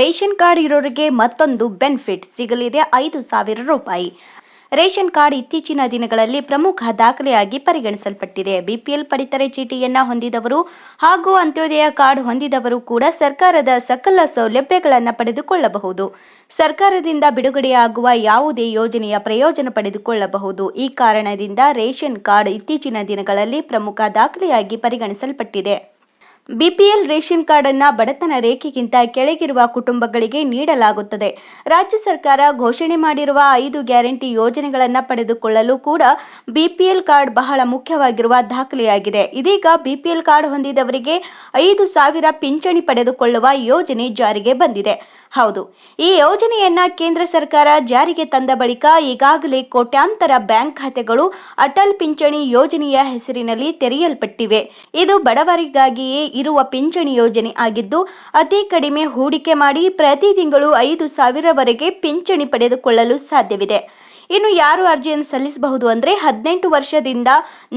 Ration card ಇರೋರಿಗೆ ಮತ್ತೊಂದು benefit ಸಿಗಲಿದೆ, ಐದು ಸಾವಿರ ರೂಪಾಯಿ. ರೇಷನ್ ಕಾರ್ಡ್ ಇತ್ತೀಚಿನ ದಿನಗಳಲ್ಲಿ ಪ್ರಮುಖ ದಾಖಲೆಯಾಗಿ ಪರಿಗಣಿಸಲ್ಪಟ್ಟಿದೆ. ಬಿಪಿಎಲ್ ಪಡಿತರ ಚೀಟಿಯನ್ನು ಹೊಂದಿದವರು ಹಾಗೂ ಅಂತ್ಯೋದಯ ಕಾರ್ಡ್ ಹೊಂದಿದವರು ಕೂಡ ಸರ್ಕಾರದ ಸಕಲ ಸೌಲಭ್ಯಗಳನ್ನು ಪಡೆದುಕೊಳ್ಳಬಹುದು. ಸರ್ಕಾರದಿಂದ ಬಿಡುಗಡೆಯಾಗುವ ಯಾವುದೇ ಯೋಜನೆಯ ಪ್ರಯೋಜನ ಪಡೆದುಕೊಳ್ಳಬಹುದು. ಈ ಕಾರಣದಿಂದ ರೇಷನ್ ಕಾರ್ಡ್ ಇತ್ತೀಚಿನ ದಿನಗಳಲ್ಲಿ ಪ್ರಮುಖ ದಾಖಲೆಯಾಗಿ ಪರಿಗಣಿಸಲ್ಪಟ್ಟಿದೆ. ಬಿಪಿಎಲ್ ರೇಷನ್ ಕಾರ್ಡ್ ಅನ್ನ ಬಡತನ ರೇಖೆಗಿಂತ ಕೆಳಗಿರುವ ಕುಟುಂಬಗಳಿಗೆ ನೀಡಲಾಗುತ್ತದೆ. ರಾಜ್ಯ ಸರ್ಕಾರ ಘೋಷಣೆ ಮಾಡಿರುವ ಐದು ಗ್ಯಾರಂಟಿ ಯೋಜನೆಗಳನ್ನು ಪಡೆದುಕೊಳ್ಳಲು ಕೂಡ ಬಿಪಿಎಲ್ ಕಾರ್ಡ್ ಬಹಳ ಮುಖ್ಯವಾಗಿರುವ ದಾಖಲೆಯಾಗಿದೆ. ಇದೀಗ ಬಿಪಿಎಲ್ ಕಾರ್ಡ್ ಹೊಂದಿದವರಿಗೆ ಐದು ಸಾವಿರ ಪಿಂಚಣಿ ಪಡೆದುಕೊಳ್ಳುವ ಯೋಜನೆ ಜಾರಿಗೆ ಬಂದಿದೆ. ಹೌದು, ಈ ಯೋಜನೆಯನ್ನ ಕೇಂದ್ರ ಸರ್ಕಾರ ಜಾರಿಗೆ ತಂದ ಬಳಿಕ ಈಗಾಗಲೇ ಕೋಟ್ಯಾಂತರ ಬ್ಯಾಂಕ್ ಖಾತೆಗಳು ಅಟಲ್ ಪಿಂಚಣಿ ಯೋಜನೆಯ ಹೆಸರಿನಲ್ಲಿ ತೆರೆಯಲ್ಪಟ್ಟಿವೆ. ಇದು ಬಡವರಿಗಾಗಿಯೇ ಇರುವ ಪಿಂಚಣಿ ಯೋಜನೆ ಆಗಿದ್ದು, ಅತಿ ಕಡಿಮೆ ಹೂಡಿಕೆ ಮಾಡಿ ಪ್ರತಿ ತಿಂಗಳು ಐದು ಸಾವಿರವರೆಗೆ ಪಿಂಚಣಿ ಪಡೆದುಕೊಳ್ಳಲು ಸಾಧ್ಯವಿದೆ. ಇನ್ನು ಯಾರು ಅರ್ಜಿಯನ್ನು ಸಲ್ಲಿಸಬಹುದು ಅಂದರೆ ಹದಿನೆಂಟು ವರ್ಷದಿಂದ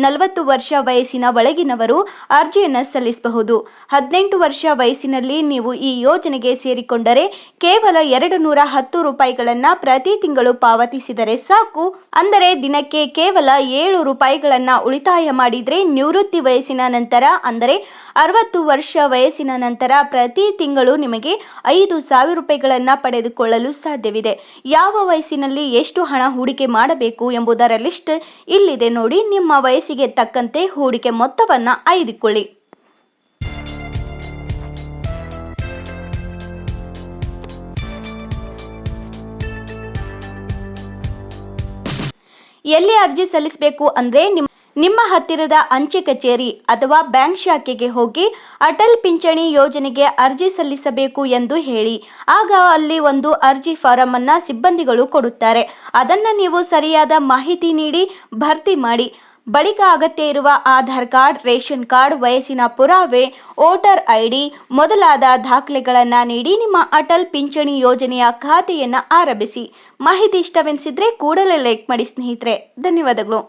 ನಲವತ್ತು ವರ್ಷ ವಯಸ್ಸಿನ ಒಳಗಿನವರು ಅರ್ಜಿಯನ್ನು ಸಲ್ಲಿಸಬಹುದು. ಹದಿನೆಂಟು ವರ್ಷ ವಯಸ್ಸಿನಲ್ಲಿ ನೀವು ಈ ಯೋಜನೆಗೆ ಸೇರಿಕೊಂಡರೆ ಕೇವಲ ಎರಡು ನೂರ ಹತ್ತು ರೂಪಾಯಿಗಳನ್ನು ಪ್ರತಿ ತಿಂಗಳು ಪಾವತಿಸಿದರೆ ಸಾಕು. ಅಂದರೆ ದಿನಕ್ಕೆ ಕೇವಲ ಏಳು ರೂಪಾಯಿಗಳನ್ನು ಉಳಿತಾಯ ಮಾಡಿದರೆ ನಿವೃತ್ತಿ ವಯಸ್ಸಿನ ನಂತರ ಅಂದರೆ ಅರವತ್ತು ವರ್ಷ ವಯಸ್ಸಿನ ನಂತರ ಪ್ರತಿ ತಿಂಗಳು ನಿಮಗೆ ಐದು ಸಾವಿರ ರೂಪಾಯಿಗಳನ್ನು ಪಡೆದುಕೊಳ್ಳಲು ಸಾಧ್ಯವಿದೆ. ಯಾವ ವಯಸ್ಸಿನಲ್ಲಿ ಎಷ್ಟು ಹಣ ಹೂಡಿಕೆ ಮಾಡಬೇಕು ಎಂಬುದರ ಲಿಸ್ಟ್ ಇಲ್ಲಿದೆ ನೋಡಿ. ನಿಮ್ಮ ವಯಸ್ಸಿಗೆ ತಕ್ಕಂತೆ ಹೂಡಿಕೆ ಮೊತ್ತವನ್ನು ಆಯ್ದುಕೊಳ್ಳಿ. ಎಲ್ಲಿ ಅರ್ಜಿ ಸಲ್ಲಿಸಬೇಕು ಅಂದರೆ ನಿಮ್ಮ ನಿಮ್ಮ ಹತ್ತಿರದ ಅಂಚೆ ಕಚೇರಿ ಅಥವಾ ಬ್ಯಾಂಕ್ ಶಾಖೆಗೆ ಹೋಗಿ ಅಟಲ್ ಪಿಂಚಣಿ ಯೋಜನೆಗೆ ಅರ್ಜಿ ಸಲ್ಲಿಸಬೇಕು ಎಂದು ಹೇಳಿ. ಆಗ ಅಲ್ಲಿ ಒಂದು ಅರ್ಜಿ ಫಾರಂ ಅನ್ನ ಸಿಬ್ಬಂದಿಗಳು ಕೊಡುತ್ತಾರೆ. ಅದನ್ನ ನೀವು ಸರಿಯಾದ ಮಾಹಿತಿ ನೀಡಿ, ಭರ್ತಿ ಮಾಡಿ. ಬಳಿಕ ಅಗತ್ಯ ಇರುವ ಆಧಾರ್ ಕಾರ್ಡ್, ರೇಷನ್ ಕಾರ್ಡ್, ವಯಸ್ಸಿನ ಪುರಾವೆ, ವೋಟರ್ ಐಡಿ ಮೊದಲಾದ ದಾಖಲೆಗಳನ್ನು ನೀಡಿ ನಿಮ್ಮ ಅಟಲ್ ಪಿಂಚಣಿ ಯೋಜನೆಯ ಖಾತೆಯನ್ನು ಆರಂಭಿಸಿ. ಮಾಹಿತಿ ಇಷ್ಟವೆನಿಸಿದ್ರೆ ಕೂಡಲೇ ಲೈಕ್ ಮಾಡಿ ಸ್ನೇಹಿತರೆ. ಧನ್ಯವಾದಗಳು.